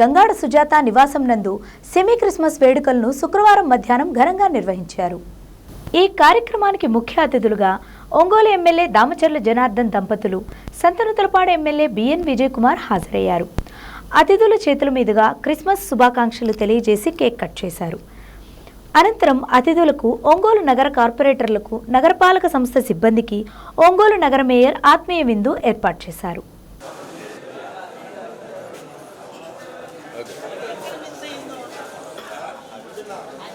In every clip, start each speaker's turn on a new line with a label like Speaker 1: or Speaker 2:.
Speaker 1: గంగాడ సుజాత నివాసం నందు semi Christmas వేడుకలను శుక్రవారం మధ్యాహ్నం ఘనంగా నిర్వహించారు. ఈ కార్యక్రమానికి ముఖ్య అతిథులుగా ఒంగోలు ఎమ్మెల్యే దామచర్ల జనార్దన్ దంపతులు సంతనుతలపాడు ఎమ్మెల్యే బిఎన్ విజయ్ కుమార్ హాజరయ్యారు. అతిథుల చేతుల మీదుగా క్రిస్మస్ శుభాకాంక్షలు తెలియజేసి కేక్ కట్ చేశారు. అనంతరం అతిథులకు ఒంగోలు నగర కార్పొరేటర్లకు నగరపాలక సంస్థ సిబ్బందికి ఒంగోలు నగర మేయర్ ఆత్మీయ విందు ఏర్పాటు చేశారు.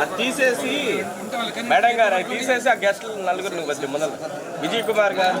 Speaker 2: అది తీసేసి మేడం గారు అది తీసేసి ఆ గెస్ట్లు నలుగురు నువ్వు కొద్ది ముందర. విజయ్ కుమార్ గారు.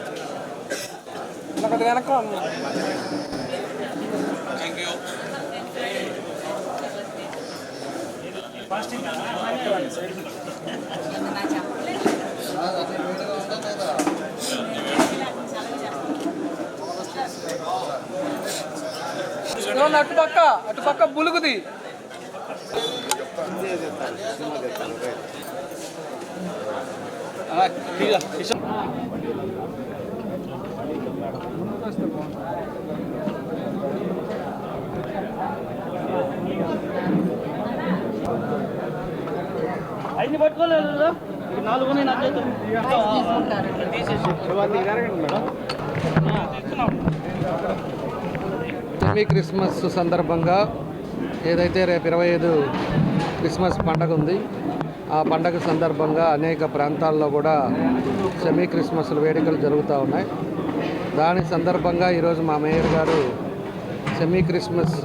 Speaker 2: ఇల్లే, పాస్.
Speaker 3: అటు పక్క అటు పక్క బులుగుది.
Speaker 4: ఐదు పట్టుకోలేదు నాలుగు ఉన్నాయి
Speaker 3: సెమీ క్రిస్మస్ సందర్భంగా ఏదైతే రేపు ఇరవై ఐదు క్రిస్మస్ పండగ ఉంది ఆ పండగ సందర్భంగా అనేక ప్రాంతాల్లో కూడా సెమీ క్రిస్మస్ వేడుకలు జరుగుతూ ఉన్నాయి. దాని సందర్భంగా ఈరోజు మా మేయర్ గారు సెమీ క్రిస్మస్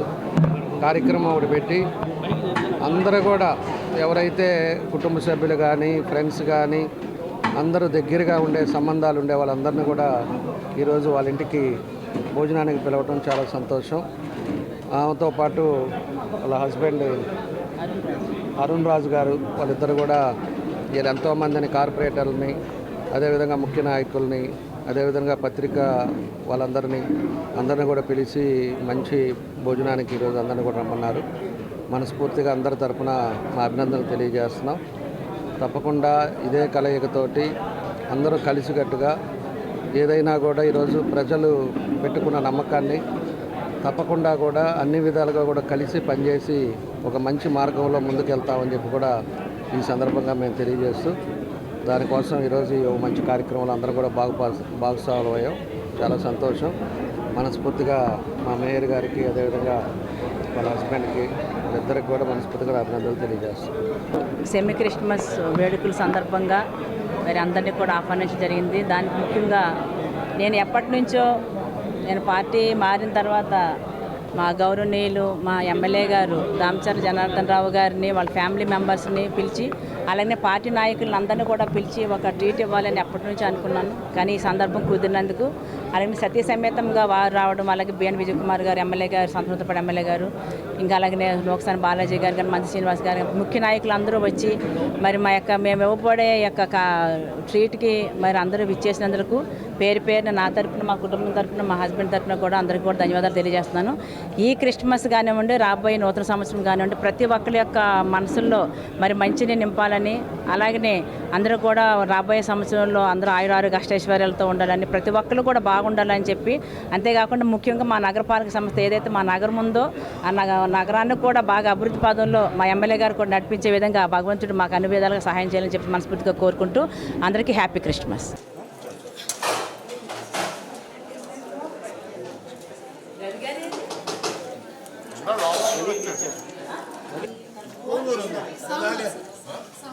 Speaker 3: కార్యక్రమం ఒకటి పెట్టి అందరూ కూడా ఎవరైతే కుటుంబ సభ్యులు కానీ ఫ్రెండ్స్ కానీ అందరూ దగ్గరగా ఉండే సంబంధాలు ఉండే వాళ్ళందరినీ కూడా ఈరోజు వాళ్ళ ఇంటికి భోజనానికి పిలవటం చాలా సంతోషం. ఆమెతో పాటు వాళ్ళ హస్బెండ్ అరుణ్ రాజు గారు వాళ్ళిద్దరు కూడా వీళ్ళు ఎంతోమందిని కార్పొరేటర్లని అదేవిధంగా ముఖ్య నాయకుల్ని అదేవిధంగా పత్రిక వాళ్ళందరినీ అందరిని కూడా పిలిచి మంచి భోజనానికి ఈరోజు అందరిని కూడా రమ్మన్నారు. మనస్ఫూర్తిగా అందరి తరఫున మా అభినందనలు తెలియజేస్తున్నాం. తప్పకుండా ఇదే కలయికతోటి అందరూ కలిసికట్టుగా ఏదైనా కూడా ఈరోజు ప్రజలు పెట్టుకున్న నమ్మకాన్ని తప్పకుండా కూడా అన్ని విధాలుగా కూడా కలిసి పనిచేసి ఒక మంచి మార్గంలో ముందుకెళ్తామని చెప్పి కూడా ఈ సందర్భంగా మేము తెలియజేస్తూ దానికోసం ఈరోజు ఈ మంచి కార్యక్రమాలు అందరూ కూడా బాగు భాగస్వాములు అయ్యాం చాలా సంతోషం. మనస్ఫూర్తిగా మా మేయర్ గారికి అదేవిధంగా వాళ్ళ హస్బెండ్కి వాళ్ళిద్దరికి కూడా మనస్ఫూర్తిగా అభినందనలు తెలియజేస్తాం
Speaker 5: సెమీ క్రిస్మస్ వేడుకల సందర్భంగా మరి అందరినీ కూడా ఆహ్వానించడం జరిగింది. దానికి ముఖ్యంగా నేను ఎప్పటి నుంచో నేను పార్టీ మారిన తర్వాత మా గౌరవనీయులు మా ఎమ్మెల్యే గారు దామచర్ జనార్దన్ రావు గారిని వాళ్ళ ఫ్యామిలీ మెంబర్స్ని పిలిచి అలాగే పార్టీ నాయకులందరినీ కూడా పిలిచి ఒక ట్రీట్ ఇవ్వాలని ఎప్పటి నుంచి అనుకున్నాను. కానీ ఈ సందర్భం కుదిరినందుకు అలాగే సతీ సమేతంగా వారు రావడం అలాగే బిఎన్ విజయ్ కుమార్ గారు ఎమ్మెల్యే గారు సంతృప్తిపడి ఎమ్మెల్యే గారు ఇంకా అలాగే లోక్సాని బాలాజీ గారు కానీ మంచి శ్రీనివాస్ గారు ముఖ్య నాయకులు అందరూ వచ్చి మరి మా యొక్క మేము ఇవ్వబడే యొక్క ట్రీట్కి మరి అందరూ విచ్చేసినందుకు పేరు పేరున నా తరపున మా కుటుంబం తరపున మా హస్బెండ్ తరపున కూడా అందరికీ కూడా ధన్యవాదాలు తెలియజేస్తున్నాను. ఈ క్రిస్మస్ కానివ్వండి రాబోయే నూతన సంవత్సరం కానివ్వండి ప్రతి ఒక్కరి యొక్క మనసుల్లో మరి మంచిని నింపాలని అలాగనే అందరూ కూడా రాబోయే సంవత్సరంలో అందరూ ఆయురారోగ్య అష్టైశ్వర్యాలతో ఉండాలని ప్రతి ఒక్కరు కూడా బాగుండాలని చెప్పి అంతేకాకుండా ముఖ్యంగా మా నగరపాలక సంస్థ ఏదైతే మా నగరం ఉందో ఆ నగరాన్ని కూడా బాగా అభివృద్ధి పాదంలో మా ఎమ్మెల్యే గారు కూడా నడిపించే విధంగా భగవంతుడు మాకు అన్ని విధాలుగా సహాయం చేయాలని చెప్పి మనస్ఫూర్తిగా కోరుకుంటూ అందరికీ హ్యాపీ క్రిస్మస్. చాలు